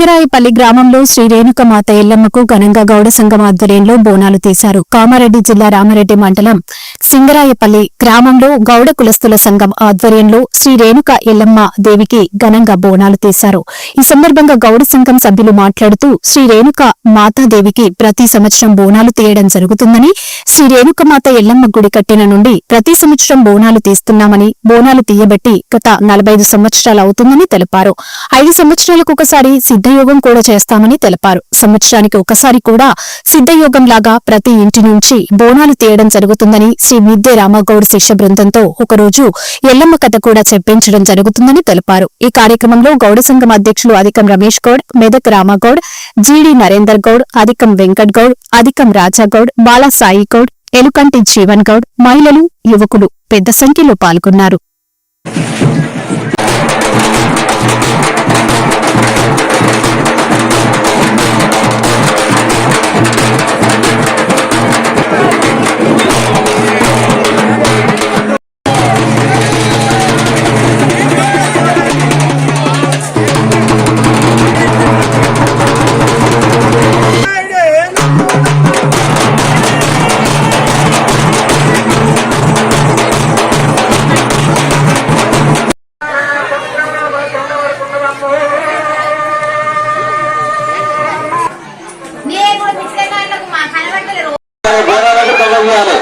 సింగరాయపల్లి గ్రామంలో శ్రీ రేణుకమాత ఎల్లమ్మకు ఘనంగా గౌడ సంఘం ఆధ్వర్యంలో బోనాలు తీశారు. కామారెడ్డి జిల్లా రామారెడ్డి మండలం సింగరాయపల్లి గ్రామంలో గౌడ కులస్తుల సంఘం ఆధ్వర్యంలో శ్రీ రేణుక ఎల్లమ్మ దేవికి ఘనంగా బోనాలు తీశారు. ఈ సందర్భంగా గౌడ సంఘం సభ్యులు మాట్లాడుతూ శ్రీ రేణుక మాతాదేవికి ప్రతి సంవత్సరం బోనాలు తీయడం జరుగుతుందని శ్రీ రేణుకమాత ఎల్లమ్మ గుడి కట్టిన నుండి ప్రతి సంవత్సరం బోనాలు తీస్తున్నామని బోనాలు తీయబట్టి గత నలభై సంవత్సరాలు అవుతుందని తెలిపారు. ఐదు సంవత్సరాలకు ఒకసారి సిద్ధ సిద్ధయోగం కూడా చేస్తామని తెలిపారు. సంవత్సరానికి ఒకసారి కూడా సిద్ధయోగం లాగా ప్రతి ఇంటి నుంచి బోనాలు తీయడం జరుగుతుందని శ్రీ మిద్దె రామగౌడ్ శిష్య బృందంతో ఒకరోజు ఎల్లమ్మ కథ కూడా చెప్పించడం జరుగుతుందని తెలిపారు. ఈ కార్యక్రమంలో గౌడ సంఘం అధ్యక్షులు అధికం రమేష్ గౌడ్ మెదక్ రామగౌడ్ జీడి నరేందర్ గౌడ్ అధికం వెంకట్ గౌడ్ అధికం రాజాగౌడ్ బాలాసాయి గౌడ్ ఎలుకంటి జీవన్ గౌడ్ మహిళలు యువకులు పెద్ద సంఖ్యలో పాల్గొన్నారు. ഇറങ്ങുകയാണ്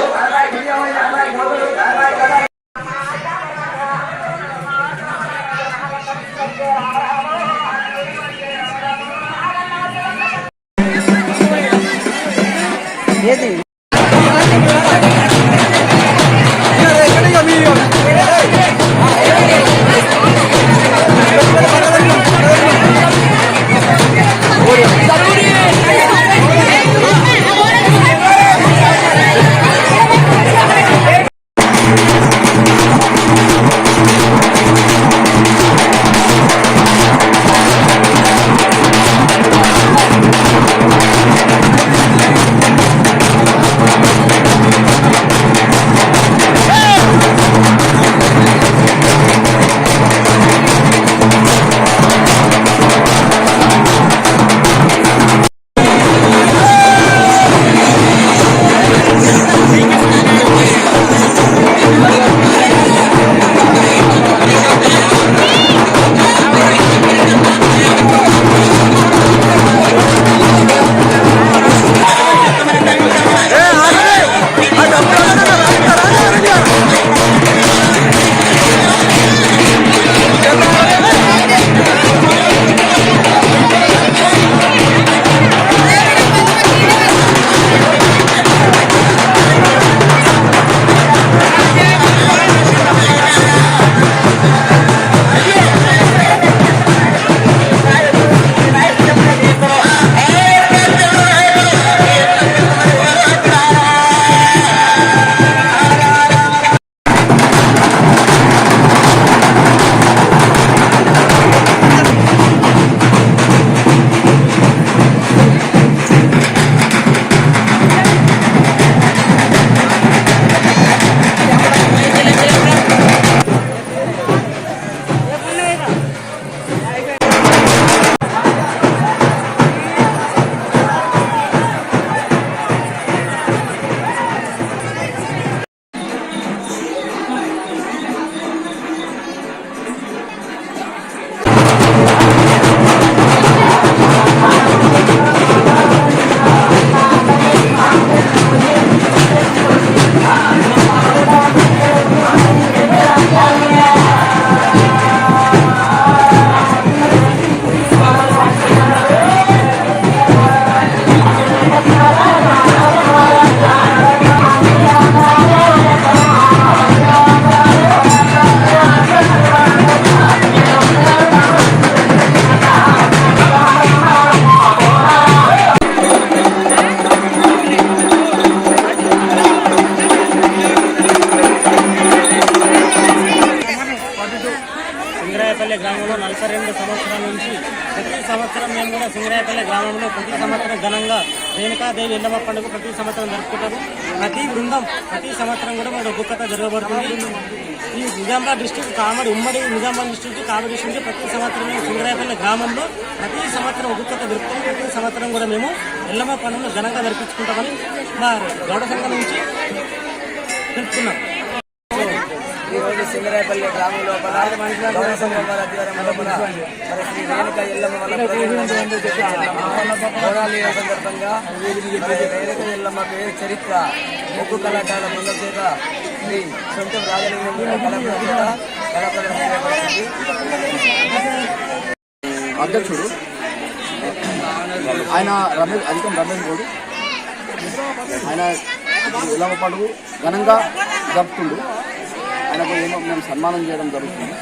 సింగరాయపల్లి గ్రామంలో నలభై రెండు సంవత్సరాల నుంచి ప్రతి సంవత్సరం మేము కూడా సింగరాయపల్లి గ్రామంలో ప్రతి సంవత్సరం ఘనంగా రేణుకాదేవి ఎల్లమ్మ పండుగ ప్రతి సంవత్సరం జరుపుకుంటాము. ప్రతి బృందం ప్రతి సంవత్సరం కూడా మన ఒక్కొక్కత జరగబడుతుంది. ఈ నిజామాబాద్ డిస్టిక్ కామడి ఉమ్మడి నిజామాబాద్ డిస్టిక్ కామడి డిస్టిక్ ప్రతి సంవత్సరం సింగరాయపల్లి గ్రామంలో ప్రతి సంవత్సరం ఒక్కొక్కత జరుపుతాం ప్రతి సంవత్సరం కూడా మేము ఎల్లమ్మ పండుగను ఘనంగా జరిపించుకుంటామని మా గౌడ సంఘం నుంచి తెలుపుతున్నాం సింగరాయపల్లి గ్రామం లోపల గౌరవ సంఘం ఆధ్వర్యం లోపల మరి శ్రీ రేణుక ఎల్లమ్మ సందర్భంగా రేణుక ఎల్లమ్మ పేరు చరిత్ర ముగ్గు కళాకారుల ముందు చేత శ్రీ సొంతం రాజలింగం అధ్యక్షుడు ఆయన రమేష్ అధికం రమేష్ గౌడ్. ఆయన ఇలాగ పండుగ ఘనంగా జరుపుతుండు. ఆయనకు ఏమో మేము సన్మానం చేయడం జరుగుతుంది.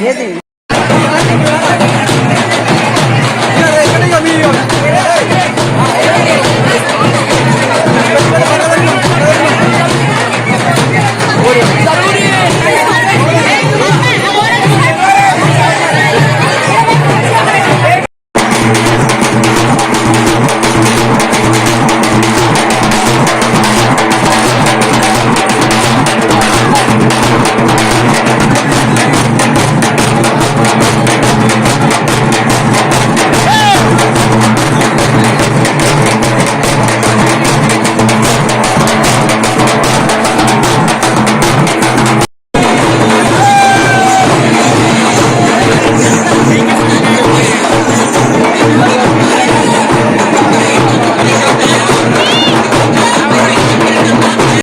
siete.